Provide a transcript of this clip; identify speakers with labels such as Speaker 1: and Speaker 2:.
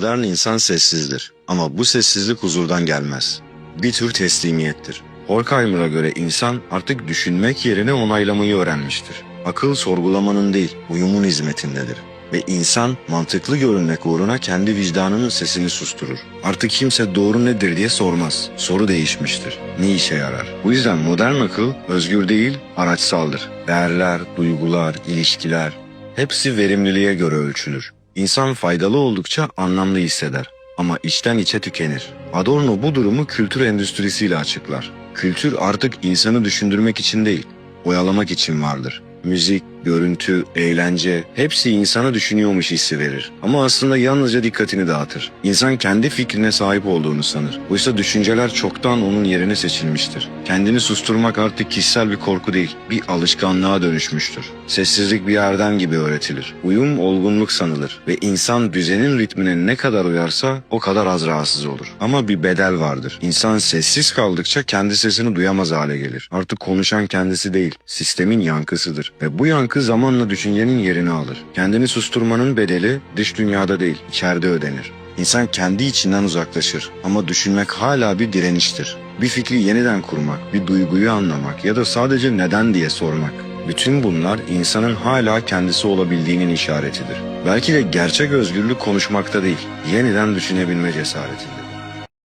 Speaker 1: Modern insan sessizdir ama bu sessizlik huzurdan gelmez. Bir tür teslimiyettir. Horkheimer'a göre insan artık düşünmek yerine onaylamayı öğrenmiştir. Akıl sorgulamanın değil, uyumun hizmetindedir. Ve insan mantıklı görünmek uğruna kendi vicdanının sesini susturur. Artık kimse doğru nedir diye sormaz. Soru değişmiştir. Ne işe yarar? Bu yüzden modern akıl özgür değil, araçsaldır. Değerler, duygular, ilişkiler hepsi verimliliğe göre ölçülür. İnsan faydalı oldukça anlamlı hisseder ama içten içe tükenir. Adorno bu durumu kültür endüstrisiyle açıklar. Kültür artık insanı düşündürmek için değil, oyalamak için vardır. Müzik, görüntü, eğlence hepsi insanı düşünüyormuş hissi verir. Ama aslında yalnızca dikkatini dağıtır. İnsan kendi fikrine sahip olduğunu sanır. Oysa düşünceler çoktan onun yerine seçilmiştir. Kendini susturmak artık kişisel bir korku değil, bir alışkanlığa dönüşmüştür. Sessizlik bir yerden gibi öğretilir. Uyum olgunluk sanılır ve insan düzenin ritmine ne kadar uyarsa o kadar az rahatsız olur. Ama bir bedel vardır. İnsan sessiz kaldıkça kendi sesini duyamaz hale gelir. Artık konuşan kendisi değil, sistemin yankısıdır. Ve bu yankı zamanla düşüncenin yerini alır. Kendini susturmanın bedeli dış dünyada değil, içeride ödenir. İnsan kendi içinden uzaklaşır ama düşünmek hala bir direniştir. Bir fikri yeniden kurmak, bir duyguyu anlamak ya da sadece neden diye sormak. Bütün bunlar insanın hala kendisi olabildiğinin işaretidir. Belki de gerçek özgürlük konuşmakta değil, yeniden düşünebilme cesaretidir.